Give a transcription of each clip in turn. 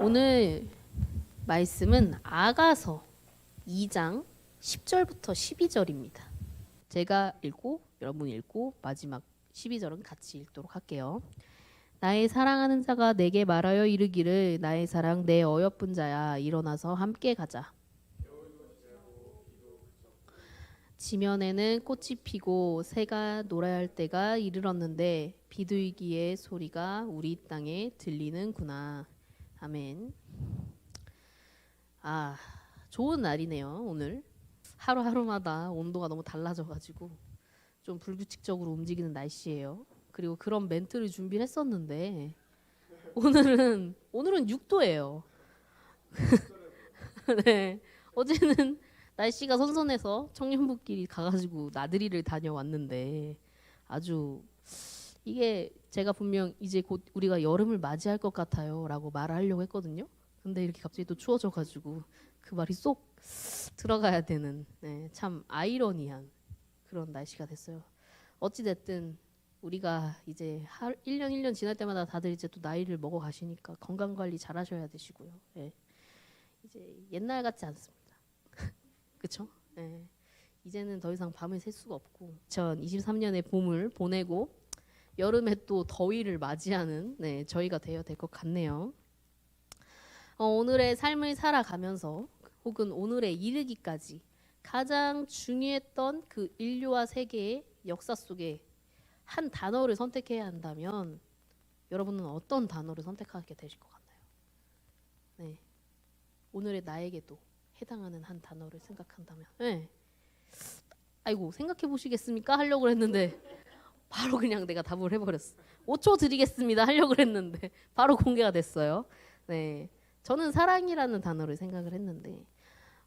오늘 말씀은 아가서 2장 10절부터 12절입니다. 제가 읽고 여러분 읽고 마지막 12절은 같이 읽도록 할게요. 나의 사랑하는 자가 내게 말하여 이르기를 나의 사랑 내 어여쁜 자야 일어나서 함께 가자. 지면에는 꽃이 피고 새가 놀아야 할 때가 이르렀는데 비둘기의 소리가 우리 땅에 들리는구나. 아멘. 아, 좋은 날이네요, 오늘. 하루하루마다 온도가 너무 달라져가지고 좀 불규칙적으로 움직이는 날씨예요. 그리고 그런 멘트를 준비를 했었는데 오늘은 오늘은 6도예요. 네, 어제는 날씨가 선선해서 청년부끼리 가가지고 나들이를 다녀왔는데 아주 이게 제가 분명 이제 곧 우리가 여름을 맞이할 것 같아요라고 말을 하려고 했거든요. 근데 이렇게 갑자기 또 추워져가지고 그 말이 쏙 들어가야 되는 네, 참 아이러니한 그런 날씨가 됐어요. 어찌 됐든 우리가 이제 하, 1년 1년 지날 때마다 다들 이제 또 나이를 먹어 가시니까 건강 관리 잘 하셔야 되시고요. 예. 이제 옛날 같지 않습니다. 그렇죠? 예. 이제는 더 이상 밤을 샐 수가 없고 2023년의 봄을 보내고 여름에 또 더위를 맞이하는 네, 저희가 되어야 될 것 같네요. 어, 오늘의 삶을 살아가면서 혹은 오늘에 이르기까지 가장 중요했던 그 인류와 세계의 역사 속에 한 단어를 선택해야 한다면 여러분은 어떤 단어를 선택하게 되실 것 같나요? 네. 오늘의 나에게도 해당하는 한 단어를 생각한다면. 네. 아이고 생각해 보시겠습니까? 하려고 했는데 바로 그냥 내가 답을 해버렸어. 5초 드리겠습니다. 하려고 했는데 바로 공개가 됐어요. 네. 저는 사랑이라는 단어를 생각을 했는데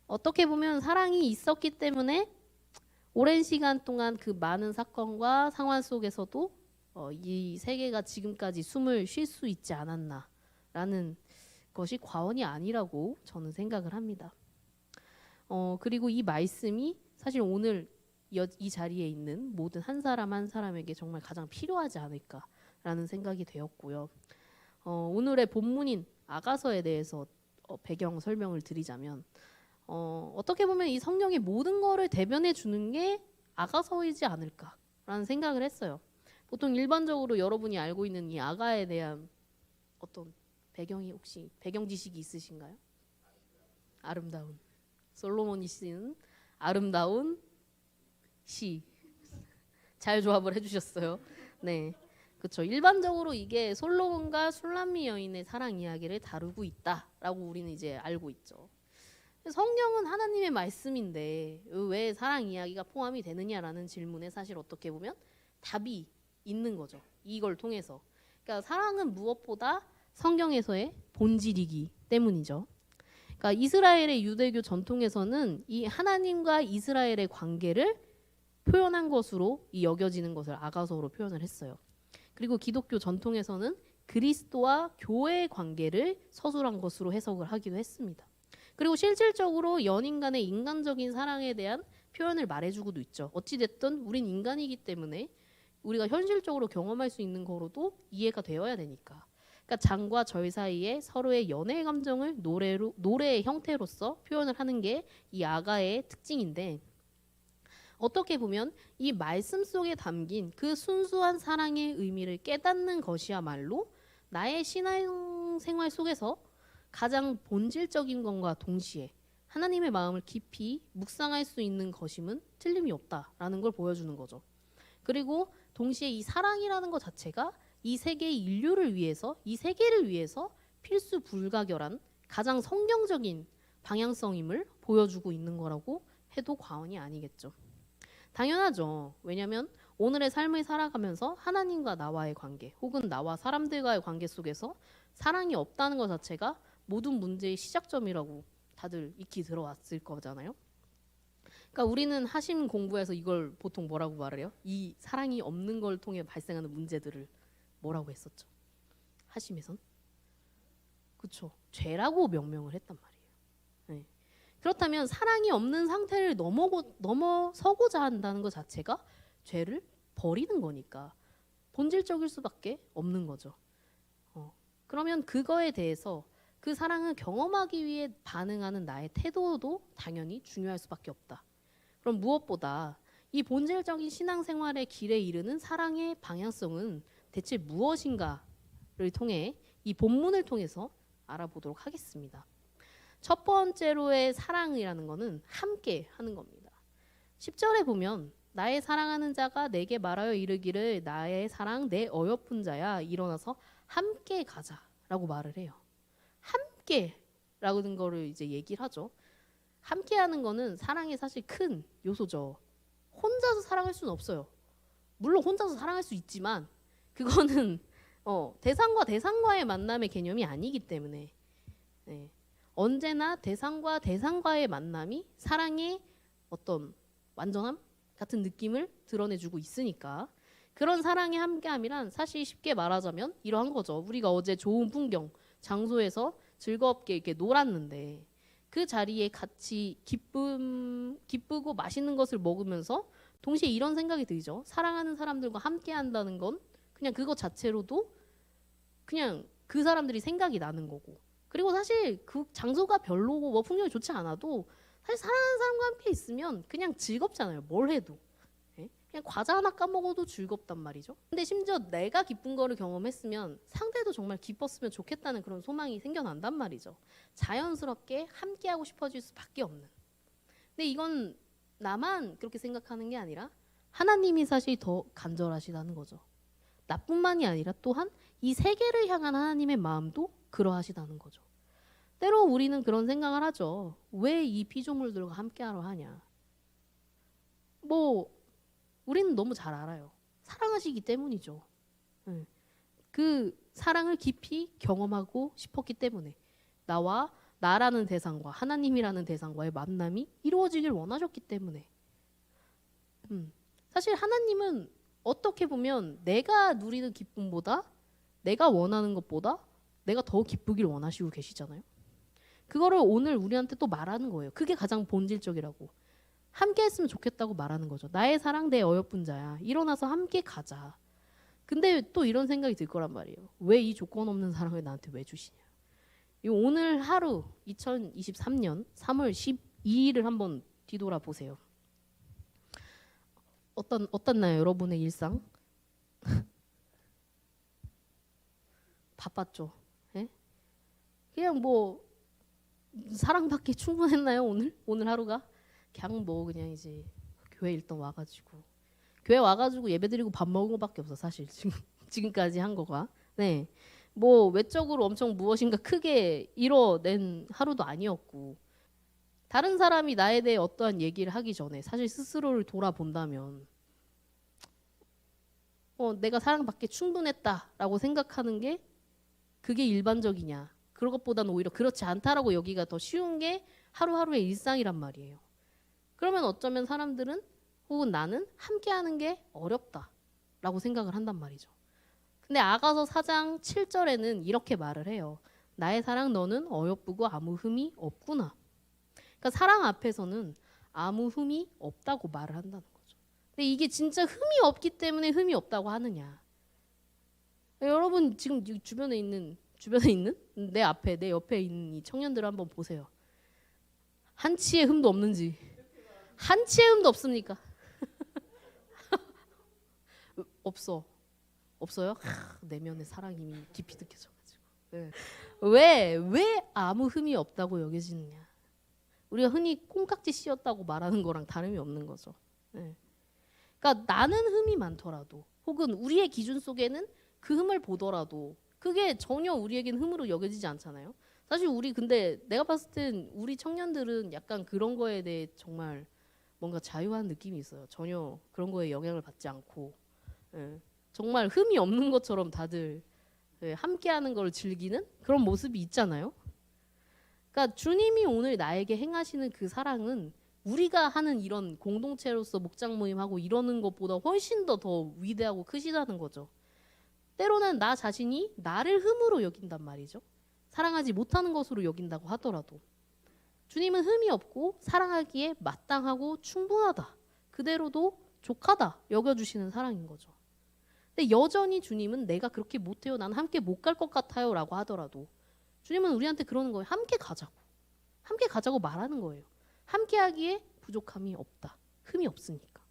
어떻게 보면 사랑이 있었기 때문에 오랜 시간 동안 그 많은 사건과 상황 속에서도 어, 이 세계가 지금까지 숨을 쉴 수 있지 않았나라는 것이 과언이 아니라고 저는 생각을 합니다. 어, 그리고 이 말씀이 사실 오늘 이, 이 자리에 있는 모든 한 사람 한 사람에게 정말 가장 필요하지 않을까라는 생각이 되었고요. 어, 오늘의 본문인 아가서에 대해서 어, 배경 설명을 드리자면 어, 어떻게 보면 이 성경의 모든 거를 대변해 주는 게 아가서이지 않을까라는 생각을 했어요. 보통 일반적으로 여러분이 알고 있는 이 아가에 대한 어떤 배경이 혹시 배경 지식이 있으신가요? 아름다운 솔로몬이 쓰는 아름다운 시. 잘 조합을 해주셨어요. 네, 그렇죠. 일반적으로 이게 솔로몬과 술람미 여인의 사랑 이야기를 다루고 있다라고 우리는 이제 알고 있죠. 성경은 하나님의 말씀인데 왜 사랑 이야기가 포함이 되느냐라는 질문에 사실 어떻게 보면 답이 있는 거죠. 이걸 통해서. 그러니까 사랑은 무엇보다 성경에서의 본질이기 때문이죠. 그러니까 이스라엘의 유대교 전통에서는 이 하나님과 이스라엘의 관계를 표현한 것으로 이 여겨지는 것을 아가서로 표현을 했어요. 그리고 기독교 전통에서는 그리스도와 교회의 관계를 서술한 것으로 해석을 하기도 했습니다. 그리고 실질적으로 연인 간의 인간적인 사랑에 대한 표현을 말해주고도 있죠. 어찌됐든 우린 인간이기 때문에 우리가 현실적으로 경험할 수 있는 거로도 이해가 되어야 되니까. 그러니까 장과 절 사이에 서로의 연애 감정을 노래로 노래의 형태로서 표현을 하는 게 이 아가의 특징인데 어떻게 보면 이 말씀 속에 담긴 그 순수한 사랑의 의미를 깨닫는 것이야말로 나의 신앙 생활 속에서 가장 본질적인 것과 동시에 하나님의 마음을 깊이 묵상할 수 있는 것임은 틀림이 없다라는 걸 보여주는 거죠. 그리고 동시에 이 사랑이라는 것 자체가 이 세계의 인류를 위해서 이 세계를 위해서 필수 불가결한 가장 성경적인 방향성임을 보여주고 있는 거라고 해도 과언이 아니겠죠. 당연하죠. 왜냐하면 오늘의 삶을 살아가면서 하나님과 나와의 관계 혹은 나와 사람들과의 관계 속에서 사랑이 없다는 것 자체가 모든 문제의 시작점이라고 다들 익히 들어왔을 거잖아요. 그러니까 우리는 하심 공부에서 이걸 보통 뭐라고 말해요? 이 사랑이 없는 걸 통해 발생하는 문제들을 뭐라고 했었죠? 하심에선 그렇죠. 죄라고 명명을 했단 말이에요. 네. 그렇다면 사랑이 없는 상태를 넘어고, 넘어서고자 한다는 것 자체가 죄를 버리는 거니까 본질적일 수밖에 없는 거죠. 어. 그러면 그거에 대해서 그 사랑을 경험하기 위해 반응하는 나의 태도도 당연히 중요할 수밖에 없다. 그럼 무엇보다 이 본질적인 신앙생활의 길에 이르는 사랑의 방향성은 대체 무엇인가를 통해 이 본문을 통해서 알아보도록 하겠습니다. 첫 번째로의 사랑이라는 것은 함께 하는 겁니다. 10절에 보면 나의 사랑하는 자가 내게 말하여 이르기를 나의 사랑 내 어여쁜 자야 일어나서 함께 가자라고 말을 해요. 함께라는 거를 이제 얘기를 하죠. 함께 하는 거는 사랑의 사실 큰 요소죠. 혼자서 사랑할 수는 없어요. 물론 혼자서 사랑할 수 있지만 그거는 어, 대상과 대상과의 만남의 개념이 아니기 때문에 네. 언제나 대상과 대상과의 만남이 사랑의 어떤 완전함 같은 느낌을 드러내주고 있으니까 그런 사랑의 함께함이란 사실 쉽게 말하자면 이러한 거죠. 우리가 어제 좋은 풍경 장소에서 즐겁게 이렇게 놀았는데 그 자리에 같이 기쁨 기쁘고 맛있는 것을 먹으면서 동시에 이런 생각이 들죠. 사랑하는 사람들과 함께 한다는 건 그냥 그것 자체로도 그냥 그 사람들이 생각이 나는 거고. 그리고 사실 그 장소가 별로고 뭐 풍경이 좋지 않아도 사실 사랑하는 사람과 함께 있으면 그냥 즐겁잖아요. 뭘 해도. 예? 그냥 과자 하나 까먹어도 즐겁단 말이죠. 근데 심지어 내가 기쁜 거를 경험했으면 상대도 정말 기뻤으면 좋겠다는 그런 소망이 생겨난단 말이죠. 자연스럽게 함께하고 싶어질 수밖에 없는. 근데 이건 나만 그렇게 생각하는 게 아니라 하나님이 사실 더 간절하시다는 거죠. 나뿐만이 아니라 또한 이 세계를 향한 하나님의 마음도 그러하시다는 거죠. 때로 우리는 그런 생각을 하죠. 왜 이 피조물들과 함께하러 하냐? 뭐 우리는 너무 잘 알아요. 사랑하시기 때문이죠. 네. 그 사랑을 깊이 경험하고 싶었기 때문에 나와 나라는 대상과 하나님이라는 대상과의 만남이 이루어지길 원하셨기 때문에 음, 사실 하나님은 어떻게 보면 내가 누리는 기쁨보다 내가 원하는 것보다 내가 더 기쁘길 원하시고 계시잖아요. 그거를 오늘 우리한테 또 말하는 거예요. 그게 가장 본질적이라고. 함께 했으면 좋겠다고 말하는 거죠. 나의 사랑 내 어여쁜 자야. 일어나서 함께 가자. 근데 또 이런 생각이 들 거란 말이에요. 왜 이 조건 없는 사랑을 나한테 왜 주시냐. 이 오늘 하루 2023년 3월 12일을 한번 뒤돌아 보세요. 어떤 어떻나요, 여러분의 일상? 바빴죠. 예? 그냥 뭐 사랑받기 충분했나요 오늘? 오늘 하루가? 그냥 뭐 그냥 이제 교회 일단 와가지고 교회 와가지고 예배드리고 밥 먹은 거밖에 없어 사실 지금 지금까지 한 거가 네. 뭐 외적으로 엄청 무엇인가 크게 이뤄낸 하루도 아니었고 다른 사람이 나에 대해 어떠한 얘기를 하기 전에 사실 스스로를 돌아본다면 어, 내가 사랑받기 충분했다라고 생각하는 게 그게 일반적이냐 그런 것보다는 오히려 그렇지 않다라고 여기가 더 쉬운 게 하루하루의 일상이란 말이에요. 그러면 어쩌면 사람들은 혹은 나는 함께하는 게 어렵다라고 생각을 한단 말이죠. 근데 아가서 4장 7절에는 이렇게 말을 해요. 나의 사랑 너는 어여쁘고 아무 흠이 없구나. 그러니까 사랑 앞에서는 아무 흠이 없다고 말을 한다는 거죠. 근데 이게 진짜 흠이 없기 때문에 흠이 없다고 하느냐? 여러분 지금 주변에 있는 주변에 있는 내 앞에 내 옆에 있는 이 청년들을 한번 보세요. 한 치의 흠도 없는지 한 치의 흠도 없습니까? 없어. 없어요? 하, 내면의 사랑이 깊이 느껴져가지고. 네. 왜, 왜 아무 흠이 없다고 여겨지느냐? 우리가 흔히 콩깍지 씌었다고 말하는 거랑 다름이 없는 거죠. 네. 그러니까 나는 흠이 많더라도, 혹은 우리의 기준 속에는 그 흠을 보더라도, 그게 전혀 우리에겐 흠으로 여겨지지 않잖아요. 사실 우리 근데 내가 봤을 땐 우리 청년들은 약간 그런 거에 대해 정말 뭔가 자유한 느낌이 있어요. 전혀 그런 거에 영향을 받지 않고. 예. 정말 흠이 없는 것처럼 다들 예, 함께하는 걸 즐기는 그런 모습이 있잖아요. 그러니까 주님이 오늘 나에게 행하시는 그 사랑은 우리가 하는 이런 공동체로서 목장 모임하고 이러는 것보다 훨씬 더 더 위대하고 크시다는 거죠. 때로는 나 자신이 나를 흠으로 여긴단 말이죠. 사랑하지 못하는 것으로 여긴다고 하더라도 주님은 흠이 없고 사랑하기에 마땅하고 충분하다. 그대로도 족하다 여겨주시는 사랑인 거죠. 근데 여전히 주님은 내가 그렇게 못해요. 난 함께 못 갈 것 같아요 라고 하더라도 주님은 우리한테 그러는 거예요. 함께 가자고. 함께 가자고 말하는 거예요. 함께 하기에 부족함이 없다. 흠이 없으니까.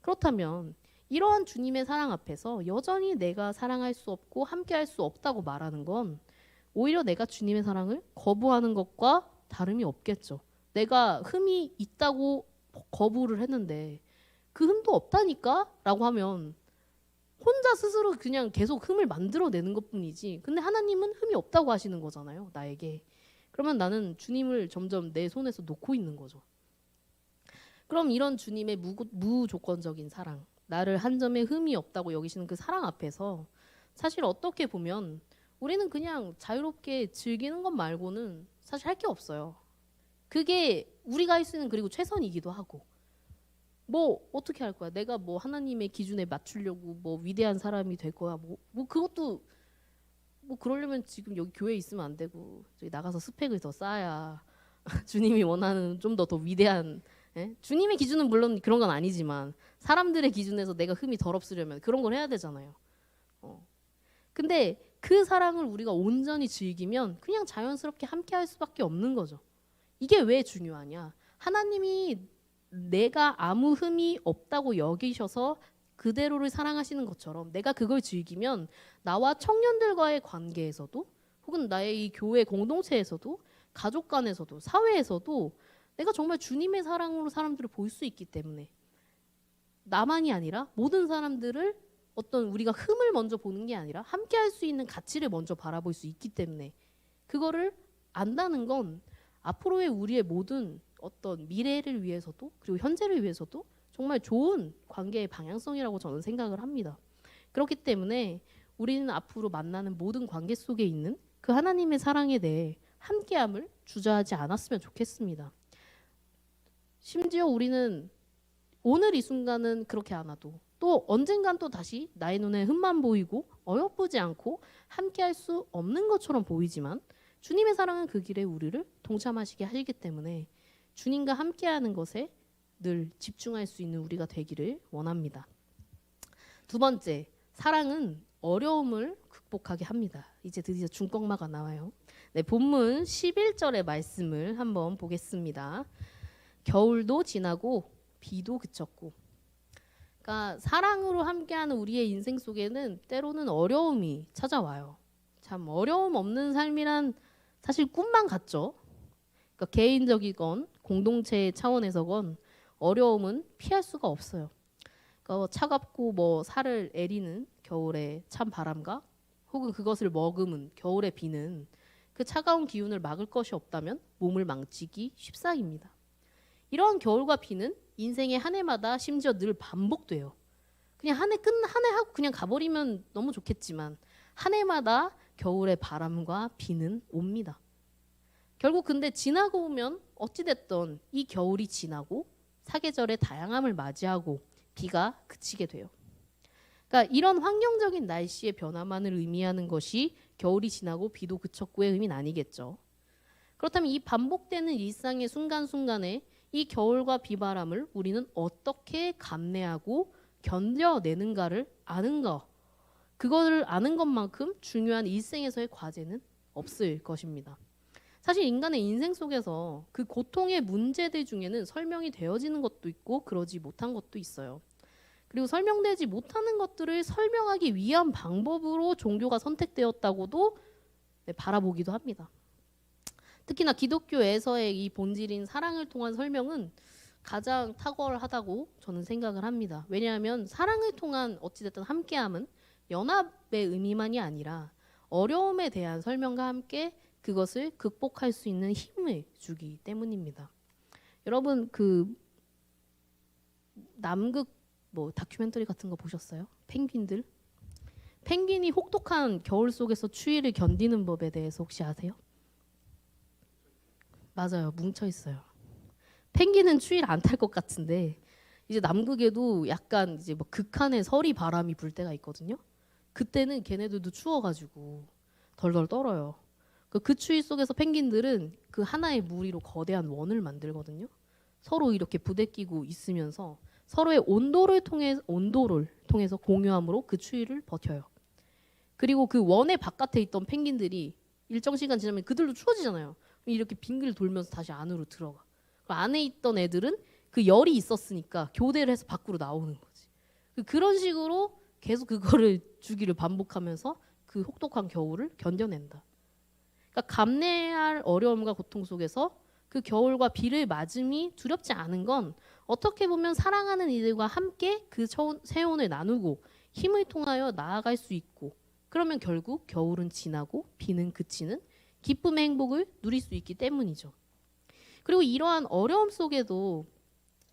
그렇다면 이러한 주님의 사랑 앞에서 여전히 내가 사랑할 수 없고 함께 할 수 없다고 말하는 건 오히려 내가 주님의 사랑을 거부하는 것과 다름이 없겠죠. 내가 흠이 있다고 거부를 했는데 그 흠도 없다니까? 라고 하면 혼자 스스로 그냥 계속 흠을 만들어내는 것 뿐이지. 근데 하나님은 흠이 없다고 하시는 거잖아요. 나에게. 그러면 나는 주님을 점점 내 손에서 놓고 있는 거죠. 그럼 이런 주님의 무, 무조건적인 사랑, 나를 한 점의 흠이 없다고 여기시는 그 사랑 앞에서 사실 어떻게 보면 우리는 그냥 자유롭게 즐기는 것 말고는 사실 할 게 없어요. 그게 우리가 할 수 있는 그리고 최선이기도 하고 뭐 어떻게 할 거야? 내가 뭐 하나님의 기준에 맞추려고 뭐 위대한 사람이 될 거야? 뭐, 뭐 그것도 뭐 그러려면 지금 여기 교회에 있으면 안 되고 저기 나가서 스펙을 더 쌓아야 주님이 원하는 좀 더더 위대한 예? 주님의 기준은 물론 그런 건 아니지만 사람들의 기준에서 내가 흠이 덜 없으려면 그런 걸 해야 되잖아요. 어. 근데 그 사랑을 우리가 온전히 즐기면 그냥 자연스럽게 함께 할 수밖에 없는 거죠. 이게 왜 중요하냐? 하나님이 내가 아무 흠이 없다고 여기셔서 그대로를 사랑하시는 것처럼 내가 그걸 즐기면 나와 청년들과의 관계에서도 혹은 나의 이 교회 공동체에서도 가족 간에서도 사회에서도 내가 정말 주님의 사랑으로 사람들을 볼 수 있기 때문에 나만이 아니라 모든 사람들을 어떤 우리가 흠을 먼저 보는 게 아니라 함께 할 수 있는 가치를 먼저 바라볼 수 있기 때문에 그거를 안다는 건 앞으로의 우리의 모든 어떤 미래를 위해서도 그리고 현재를 위해서도 정말 좋은 관계의 방향성이라고 저는 생각을 합니다. 그렇기 때문에 우리는 앞으로 만나는 모든 관계 속에 있는 그 하나님의 사랑에 대해 함께함을 주저하지 않았으면 좋겠습니다. 심지어 우리는 오늘 이 순간은 그렇게 안 하도 또 언젠간 또 다시 나의 눈에 흠만 보이고 어여쁘지 않고 함께할 수 없는 것처럼 보이지만 주님의 사랑은 그 길에 우리를 동참하시게 하시기 때문에 주님과 함께하는 것에 늘 집중할 수 있는 우리가 되기를 원합니다. 두 번째, 사랑은 어려움을 극복하게 합니다. 이제 드디어 중꺾마가 나와요. 네, 본문 11절의 말씀을 한번 보겠습니다. 겨울도 지나고 비도 그쳤고 그러니까 사랑으로 함께하는 우리의 인생 속에는 때로는 어려움이 찾아와요. 참 어려움 없는 삶이란 사실 꿈만 같죠. 그러니까 개인적이건 공동체 차원에서건 어려움은 피할 수가 없어요. 그러니까 차갑고 뭐 살을 애리는 겨울의 찬 바람과 혹은 그것을 머금은 겨울의 비는 그 차가운 기운을 막을 것이 없다면 몸을 망치기 쉽사입니다. 이러한 겨울과 비는 인생의 한 해마다 심지어 늘 반복돼요. 그냥 한 해 끝 한 해 하고 그냥 가버리면 너무 좋겠지만 한 해마다 겨울의 바람과 비는 옵니다. 결국 근데 지나고 오면 어찌 됐던 이 겨울이 지나고 사계절의 다양함을 맞이하고 비가 그치게 돼요. 그러니까 이런 환경적인 날씨의 변화만을 의미하는 것이 겨울이 지나고 비도 그쳤고의 의미는 아니겠죠. 그렇다면 이 반복되는 일상의 순간순간에 이 겨울과 비바람을 우리는 어떻게 감내하고 견뎌내는가를 아는 것. 그거를 아는 것만큼 중요한 일생에서의 과제는 없을 것입니다. 사실 인간의 인생 속에서 그 고통의 문제들 중에는 설명이 되어지는 것도 있고 그러지 못한 것도 있어요. 그리고 설명되지 못하는 것들을 설명하기 위한 방법으로 종교가 선택되었다고도 네, 바라보기도 합니다. 특히나 기독교에서의 이 본질인 사랑을 통한 설명은 가장 탁월하다고 저는 생각을 합니다. 왜냐하면 사랑을 통한 어찌됐든 함께함은 연합의 의미만이 아니라 어려움에 대한 설명과 함께 그것을 극복할 수 있는 힘을 주기 때문입니다. 여러분 그 남극 뭐 다큐멘터리 같은 거 보셨어요? 펭귄들? 펭귄이 혹독한 겨울 속에서 추위를 견디는 법에 대해서 혹시 아세요? 맞아요. 뭉쳐 있어요. 펭귄은 추위를 안 탈 것 같은데 이제 남극에도 약간 이제 뭐 극한의 서리 바람이 불 때가 있거든요. 그때는 걔네들도 추워가지고 덜덜 떨어요. 그, 그 추위 속에서 펭귄들은 그 하나의 무리로 거대한 원을 만들거든요. 서로 이렇게 부대끼고 있으면서 서로의 온도를 통해 온도를 통해서 공유함으로 그 추위를 버텨요. 그리고 그 원의 바깥에 있던 펭귄들이 일정 시간 지나면 그들도 추워지잖아요. 이렇게 빙글 돌면서 다시 안으로 들어가. 그 안에 있던 애들은 그 열이 있었으니까 교대를 해서 밖으로 나오는 거지. 그- 그런 식으로 계속 그거를 주기를 반복하면서 그 혹독한 겨울을 견뎌낸다. 그러니까 감내할 어려움과 고통 속에서 그 겨울과 비를 맞음이 두렵지 않은 건 어떻게 보면 사랑하는 이들과 함께 그 처- 세온을 나누고 힘을 통하여 나아갈 수 있고 그러면 결국 겨울은 지나고 비는 그치는 기쁨의 행복을 누릴 수 있기 때문이죠. 그리고 이러한 어려움 속에도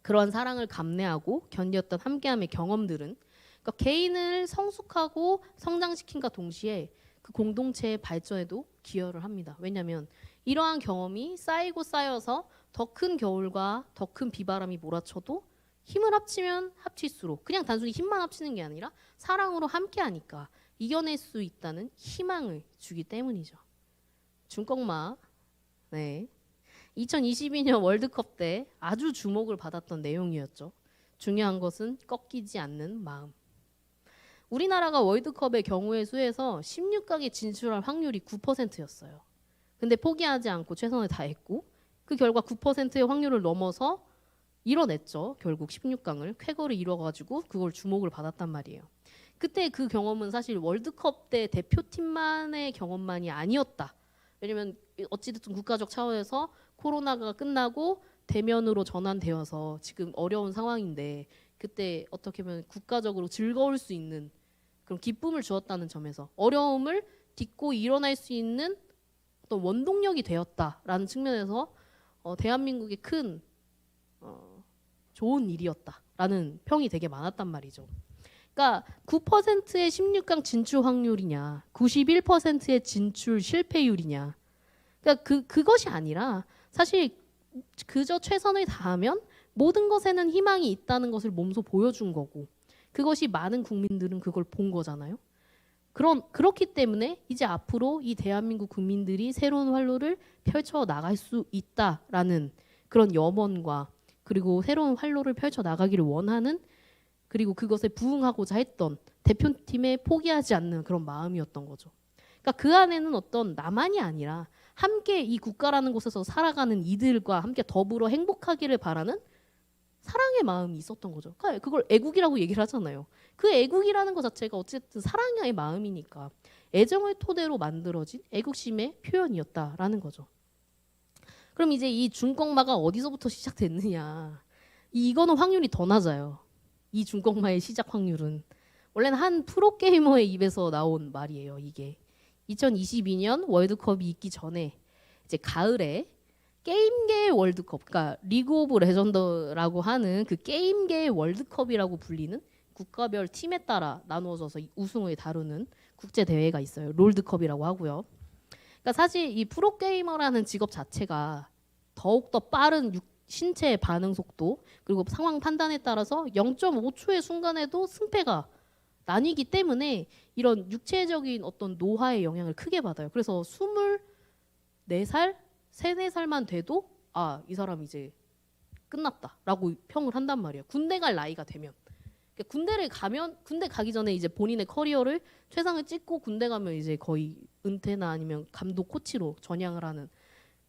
그러한 사랑을 감내하고 견뎠던 함께함의 경험들은 그러니까 개인을 성숙하고 성장시킨과 동시에 그 공동체의 발전에도 기여를 합니다. 왜냐하면 이러한 경험이 쌓이고 쌓여서 더 큰 겨울과 더 큰 비바람이 몰아쳐도 힘을 합치면 합칠수록 그냥 단순히 힘만 합치는 게 아니라 사랑으로 함께하니까 이겨낼 수 있다는 희망을 주기 때문이죠. 중꺾마 네 2022년 월드컵 때 아주 주목을 받았던 내용이었죠. 중요한 것은 꺾이지 않는 마음. 우리나라가 월드컵의 경우의 수에서 16강에 진출할 확률이 9%였어요. 근데 포기하지 않고 최선을 다했고 그 결과 9%의 확률을 넘어서 이뤄냈죠. 결국 16강을 쾌거를 이뤄가지고 그걸 주목을 받았단 말이에요. 그때 그 경험은 사실 월드컵 때 대표팀만의 경험만이 아니었다. 왜냐면 어찌됐든 국가적 차원에서 코로나가 끝나고 대면으로 전환되어서 지금 어려운 상황인데 그때 어떻게 보면 국가적으로 즐거울 수 있는 그런 기쁨을 주었다는 점에서 어려움을 딛고 일어날 수 있는 어떤 원동력이 되었다라는 측면에서 어, 대한민국의 큰 어, 좋은 일이었다라는 평이 되게 많았단 말이죠. 그러니까 9%의 16강 진출 확률이냐, 91%의 진출 실패율이냐. 그러니까 그 그것이 아니라 사실 그저 최선을 다하면 모든 것에는 희망이 있다는 것을 몸소 보여준 거고 그것이 많은 국민들은 그걸 본 거잖아요. 그런 그렇기 때문에 이제 앞으로 이 대한민국 국민들이 새로운 활로를 펼쳐 나갈 수 있다라는 그런 염원과 그리고 새로운 활로를 펼쳐 나가기를 원하는 그리고 그것에 부응하고자 했던 대표팀에 포기하지 않는 그런 마음이었던 거죠. 그러니까 그 안에는 어떤 나만이 아니라 함께 이 국가라는 곳에서 살아가는 이들과 함께 더불어 행복하기를 바라는 사랑의 마음이 있었던 거죠. 그러니까 그걸 애국이라고 얘기를 하잖아요. 그 애국이라는 것 자체가 어쨌든 사랑의 마음이니까 애정을 토대로 만들어진 애국심의 표현이었다라는 거죠. 그럼 이제 이 중꺾마가 어디서부터 시작됐느냐? 이거는 확률이 더 낮아요. 이 중꺾마의 시작 확률은 원래는 한 프로 게이머의 입에서 나온 말이에요. 이게 2022년 월드컵이 있기 전에 이제 가을에 게임계의 월드컵, 그러니까 리그 오브 레전드라고 하는 그 게임계의 월드컵이라고 불리는 국가별 팀에 따라 나누어져서 이 우승을 다루는 국제 대회가 있어요. 롤드컵이라고 하고요. 그러니까 사실 이 프로 게이머라는 직업 자체가 더욱 더 빠른 육- 신체의 반응 속도 그리고 상황 판단에 따라서 0.5초의 순간에도 승패가 나뉘기 때문에 이런 육체적인 어떤 노화의 영향을 크게 받아요. 그래서 24살, 3, 4살만 돼도 아, 이 사람 이제 끝났다라고 평을 한단 말이에요. 군대 갈 나이가 되면. 그러니까 군대를 가면 군대 가기 전에 이제 본인의 커리어를 최상을 찍고 군대 가면 이제 거의 은퇴나 아니면 감독 코치로 전향을 하는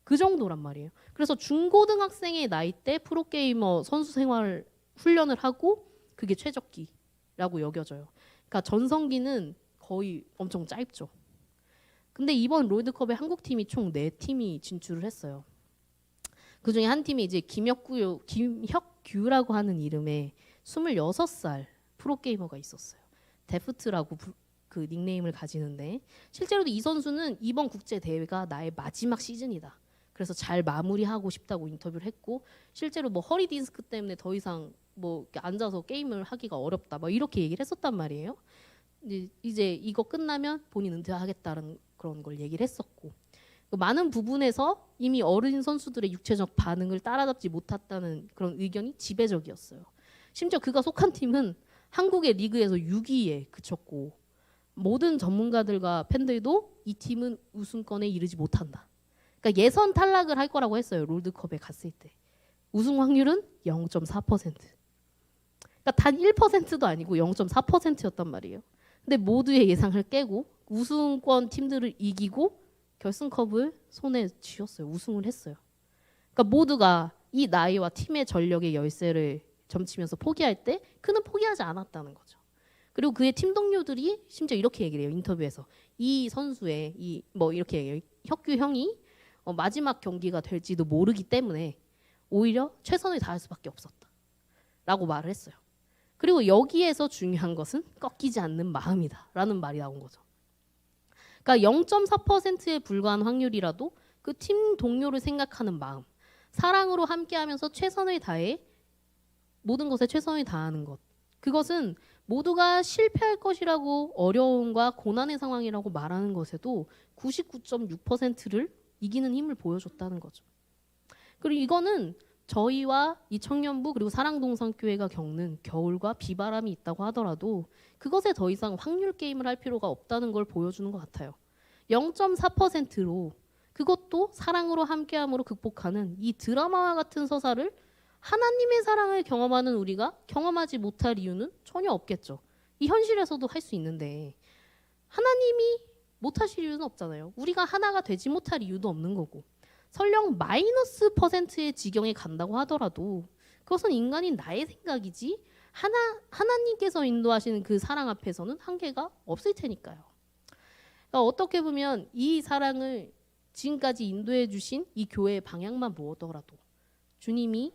그 정도란 말이에요. 그래서 중고등학생의 나이 때 프로게이머 선수 생활 훈련을 하고 그게 최적기라고 여겨져요. 그러니까 전성기는 거의 엄청 짧죠. 근데 이번 롤드컵에 한국 팀이 총 네 팀이 진출을 했어요. 그 중에 한 팀이 이제 김혁규 김혁규라고 하는 이름의 26살 프로게이머가 있었어요. 데프트라고 부- 그 닉네임을 가지는데 실제로도 이 선수는 이번 국제 대회가 나의 마지막 시즌이다. 그래서 잘 마무리하고 싶다고 인터뷰를 했고 실제로 뭐 허리 디스크 때문에 더 이상 뭐 앉아서 게임을 하기가 어렵다. 뭐 이렇게 얘기를 했었단 말이에요. 이제, 이제 이거 끝나면 본인 은퇴하겠다는 그런 걸 얘기를 했었고 그 많은 부분에서 이미 어린 선수들의 육체적 반응을 따라잡지 못했다는 그런 의견이 지배적이었어요. 심지어 그가 속한 팀은 한국의 리그에서 6위에 그쳤고 모든 전문가들과 팬들도 이 팀은 우승권에 이르지 못한다. 그러니까 예선 탈락을 할 거라고 했어요. 롤드컵에 갔을 때. 우승 확률은 0.4%. 그러니까 단 1%도 아니고 0.4%였단 말이에요. 근데 모두의 예상을 깨고 우승권 팀들을 이기고 결승컵을 손에 쥐었어요. 우승을 했어요. 그러니까 모두가 이 나이와 팀의 전력의 열쇠를 점치면서 포기할 때 그는 포기하지 않았다는 거죠. 그리고 그의 팀 동료들이 심지어 이렇게 얘기를 해요. 인터뷰에서 이 선수의 이 뭐 이렇게 얘기해요. 혁규 형이 어, 마지막 경기가 될지도 모르기 때문에 오히려 최선을 다할 수밖에 없었다. 라고 말을 했어요. 그리고 여기에서 중요한 것은 꺾이지 않는 마음이다. 라는 말이 나온 거죠. 그러니까 0.4%에 불과한 확률이라도 그 팀 동료를 생각하는 마음, 사랑으로 함께하면서 최선을 다해 모든 것에 최선을 다하는 것. 그것은 모두가 실패할 것이라고 어려움과 고난의 상황이라고 말하는 것에도 99.6%를 이기는 힘을 보여줬다는 거죠. 그리고 이거는 저희와 이 청년부 그리고 사랑동산교회가 겪는 겨울과 비바람이 있다고 하더라도 그것에 더 이상 확률 게임을 할 필요가 없다는 걸 보여주는 것 같아요. 0.4%로 그것도 사랑으로 함께함으로 극복하는 이 드라마와 같은 서사를 하나님의 사랑을 경험하는 우리가 경험하지 못할 이유는 전혀 없겠죠. 이 현실에서도 할 수 있는데 하나님이 못하실 이유는 없잖아요. 우리가 하나가 되지 못할 이유도 없는 거고 설령 마이너스 퍼센트의 지경에 간다고 하더라도 그것은 인간인 나의 생각이지 하나 하나님께서 인도하시는 그 사랑 앞에서는 한계가 없을 테니까요. 그러니까 어떻게 보면 이 사랑을 지금까지 인도해 주신 이 교회의 방향만 보더라도 주님이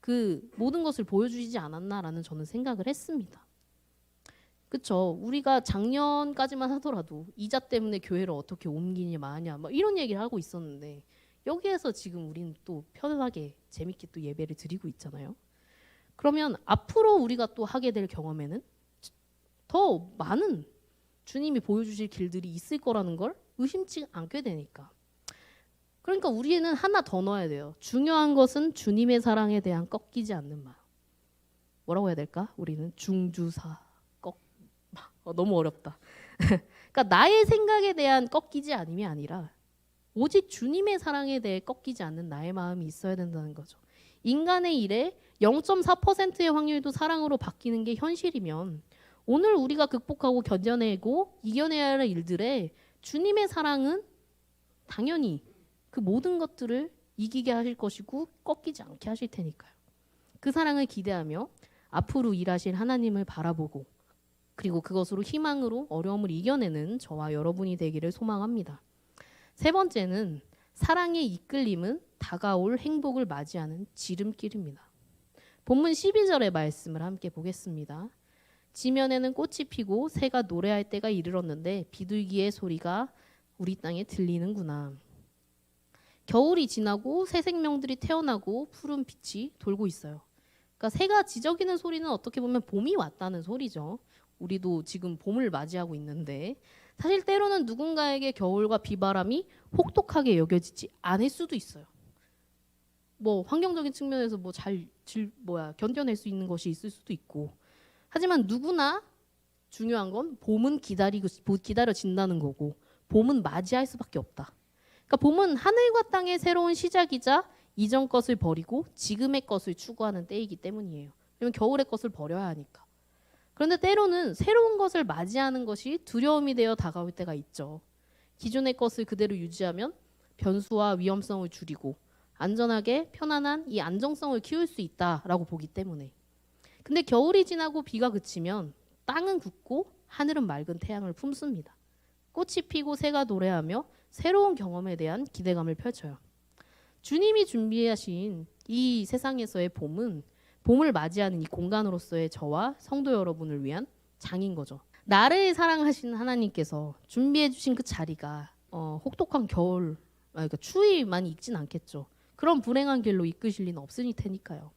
그 모든 것을 보여주시지 않았나라는 저는 생각을 했습니다. 그쵸? 우리가 작년까지만 하더라도 이자 때문에 교회를 어떻게 옮기냐 마냐 막 이런 얘기를 하고 있었는데 여기에서 지금 우리는 또 편하게 재밌게 또 예배를 드리고 있잖아요. 그러면 앞으로 우리가 또 하게 될 경험에는 더 많은 주님이 보여주실 길들이 있을 거라는 걸 의심치 않게 되니까. 그러니까 우리는 하나 더 넣어야 돼요. 중요한 것은 주님의 사랑에 대한 꺾이지 않는 마음. 뭐라고 해야 될까? 우리는 중주사 꺾. 어, 너무 어렵다. 그러니까 나의 생각에 대한 꺾이지 않음이 아니라 오직 주님의 사랑에 대해 꺾이지 않는 나의 마음이 있어야 된다는 거죠. 인간의 일에 0.4%의 확률도 사랑으로 바뀌는 게 현실이면 오늘 우리가 극복하고 견뎌내고 이겨내야 할 일들에 주님의 사랑은 당연히 그 모든 것들을 이기게 하실 것이고 꺾이지 않게 하실 테니까요. 그 사랑을 기대하며 앞으로 일하실 하나님을 바라보고 그리고 그것으로 희망으로 어려움을 이겨내는 저와 여러분이 되기를 소망합니다. 세 번째는 사랑의 이끌림은 다가올 행복을 맞이하는 지름길입니다. 본문 12절의 말씀을 함께 보겠습니다. 지면에는 꽃이 피고 새가 노래할 때가 이르렀는데 비둘기의 소리가 우리 땅에 들리는구나. 겨울이 지나고 새 생명들이 태어나고 푸른 빛이 돌고 있어요. 그러니까 새가 지저귀는 소리는 어떻게 보면 봄이 왔다는 소리죠. 우리도 지금 봄을 맞이하고 있는데 사실 때로는 누군가에게 겨울과 비바람이 혹독하게 여겨지지 않을 수도 있어요. 뭐 환경적인 측면에서 뭐 잘 뭐야 견뎌낼 수 있는 것이 있을 수도 있고 하지만 누구나 중요한 건 봄은 기다리고 기다려진다는 거고 봄은 맞이할 수밖에 없다. 그러니까 봄은 하늘과 땅의 새로운 시작이자 이전 것을 버리고 지금의 것을 추구하는 때이기 때문이에요. 왜냐면 겨울의 것을 버려야 하니까. 그런데 때로는 새로운 것을 맞이하는 것이 두려움이 되어 다가올 때가 있죠. 기존의 것을 그대로 유지하면 변수와 위험성을 줄이고 안전하게 편안한 이 안정성을 키울 수 있다라고 보기 때문에. 근데 겨울이 지나고 비가 그치면 땅은 굳고 하늘은 맑은 태양을 품습니다. 꽃이 피고 새가 노래하며 새로운 경험에 대한 기대감을 펼쳐요. 주님이 준비하신 이 세상에서의 봄은 봄을 맞이하는 이 공간으로서의 저와 성도 여러분을 위한 장인 거죠. 나를 사랑하시는 하나님께서 준비해 주신 그 자리가 어, 혹독한 겨울, 아, 그러니까 추위만 있진 않겠죠. 그런 불행한 길로 이끄실 리는 없으니 테니까요.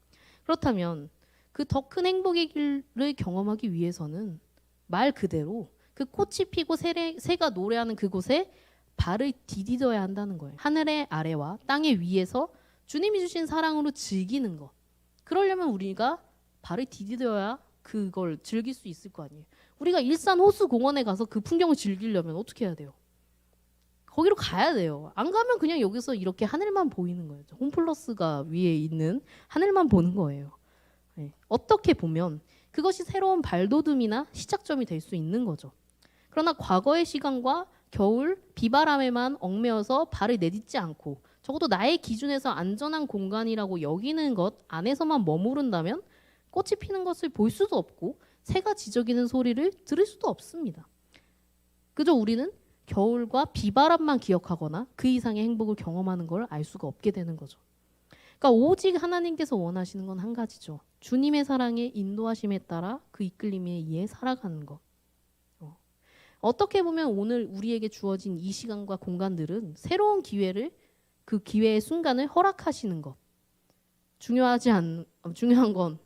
그렇다면 그 더 큰 행복의 길을 경험하기 위해서는 말 그대로 그 꽃이 피고 새래, 새가 노래하는 그곳에 발을 디디뎌야 한다는 거예요. 하늘의 아래와 땅의 위에서 주님이 주신 사랑으로 즐기는 것. 그러려면 우리가 발을 디디뎌야 그걸 즐길 수 있을 거 아니에요. 우리가 일산 호수 공원에 가서 그 풍경을 즐기려면 어떻게 해야 돼요? 거기로 가야 돼요. 안 가면 그냥 여기서 이렇게 하늘만 보이는 거예요. 홈플러스가 위에 있는 하늘만 보는 거예요. 네. 어떻게 보면 그것이 새로운 발돋움이나 시작점이 될 수 있는 거죠. 그러나 과거의 시간과 겨울 비바람에만 얽매여서 발을 내딛지 않고 적어도 나의 기준에서 안전한 공간이라고 여기는 것 안에서만 머무른다면 꽃이 피는 것을 볼 수도 없고 새가 지저귀는 소리를 들을 수도 없습니다. 그저 우리는 겨울과 비바람만 기억하거나 그 이상의 행복을 경험하는 걸 알 수가 없게 되는 거죠. 그러니까 오직 하나님께서 원하시는 건 한 가지죠. 주님의 사랑에 인도하심에 따라 그 이끌림에 의해 살아가는 것. 어. 어떻게 보면 오늘 우리에게 주어진 이 시간과 공간들은 새로운 기회를 그 기회의 순간을 허락하시는 것. 중요하지 않 중요한 건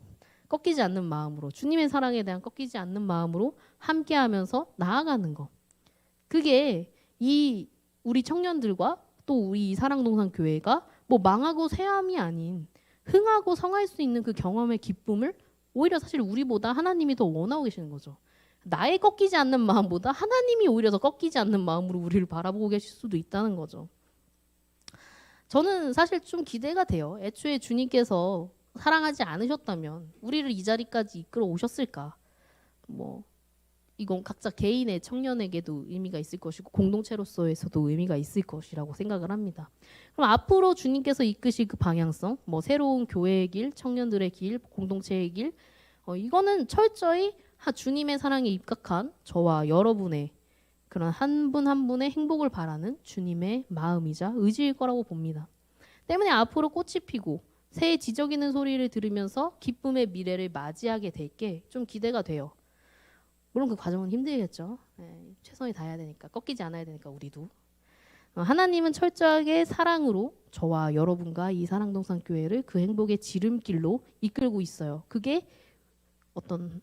꺾이지 않는 마음으로 주님의 사랑에 대한 꺾이지 않는 마음으로 함께 하면서 나아가는 것. 그게 이 우리 청년들과 또 우리 사랑동산 교회가 뭐 망하고 쇠함이 아닌 흥하고 성할 수 있는 그 경험의 기쁨을 오히려 사실 우리보다 하나님이 더 원하고 계시는 거죠. 나의 꺾이지 않는 마음보다 하나님이 오히려 더 꺾이지 않는 마음으로 우리를 바라보고 계실 수도 있다는 거죠. 저는 사실 좀 기대가 돼요. 애초에 주님께서 사랑하지 않으셨다면 우리를 이 자리까지 이끌어 오셨을까? 뭐 이건 각자 개인의 청년에게도 의미가 있을 것이고 공동체로서에서도 의미가 있을 것이라고 생각을 합니다. 그럼 앞으로 주님께서 이끄실 그 방향성, 뭐 새로운 교회의 길, 청년들의 길, 공동체의 길, 어, 이거는 철저히 하- 주님의 사랑에 입각한 저와 여러분의 그런 한분한 분의 행복을 바라는 주님의 마음이자 의지일 거라고 봅니다. 때문에 앞으로 꽃이 피고 새의 지저귀는 소리를 들으면서 기쁨의 미래를 맞이하게 될 게 좀 기대가 돼요. 물론 그 과정은 힘들겠죠. 예, 최선을 다해야 되니까 꺾이지 않아야 되니까 우리도 어, 하나님은 철저하게 사랑으로 저와 여러분과 이 사랑동산 교회를 그 행복의 지름길로 이끌고 있어요. 그게 어떤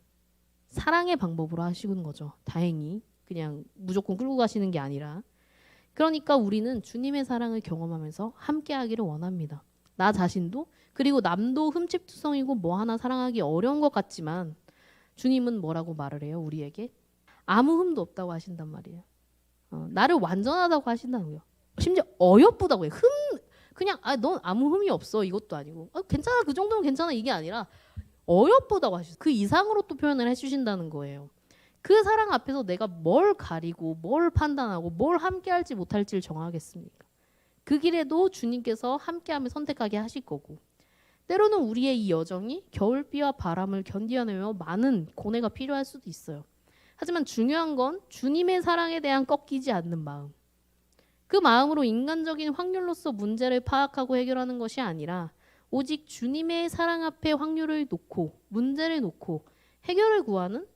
사랑의 방법으로 하시는 거죠. 다행히 그냥 무조건 끌고 가시는 게 아니라 그러니까 우리는 주님의 사랑을 경험하면서 함께 하기를 원합니다. 나 자신도 그리고 남도 흠집투성이고 뭐 하나 사랑하기 어려운 것 같지만 주님은 뭐라고 말을 해요? 우리에게 아무 흠도 없다고 하신단 말이에요. 어, 나를 완전하다고 하신다고요. 심지어 어여쁘다고 해요. 흠 그냥 아 넌 아무 흠이 없어 이것도 아니고 아, 괜찮아 그 정도면 괜찮아 이게 아니라 어여쁘다고 하시죠. 그 이상으로 또 표현을 해주신다는 거예요. 그 사랑 앞에서 내가 뭘 가리고 뭘 판단하고 뭘 함께 할지 못할지를 정하겠습니까? 그 길에도 주님께서 함께하며 선택하게 하실 거고 때로는 우리의 이 여정이 겨울비와 바람을 견디어내며 많은 고뇌가 필요할 수도 있어요. 하지만 중요한 건 주님의 사랑에 대한 꺾이지 않는 마음. 그 마음으로 인간적인 확률로서 문제를 파악하고 해결하는 것이 아니라 오직 주님의 사랑 앞에 확률을 놓고 문제를 놓고 해결을 구하는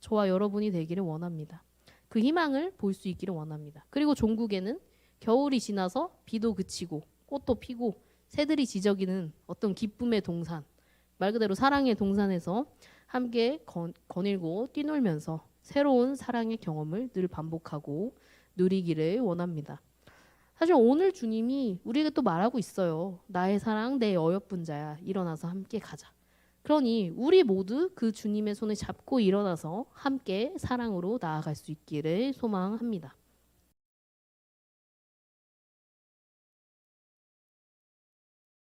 저와 여러분이 되기를 원합니다. 그 희망을 볼 수 있기를 원합니다. 그리고 종국에는 겨울이 지나서 비도 그치고 꽃도 피고 새들이 지저귀는 어떤 기쁨의 동산, 말 그대로 사랑의 동산에서 함께 거, 거닐고 뛰놀면서 새로운 사랑의 경험을 늘 반복하고 누리기를 원합니다. 사실 오늘 주님이 우리에게 또 말하고 있어요. 나의 사랑, 내 어여쁜 자야. 일어나서 함께 가자. 그러니 우리 모두 그 주님의 손을 잡고 일어나서 함께 사랑으로 나아갈 수 있기를 소망합니다.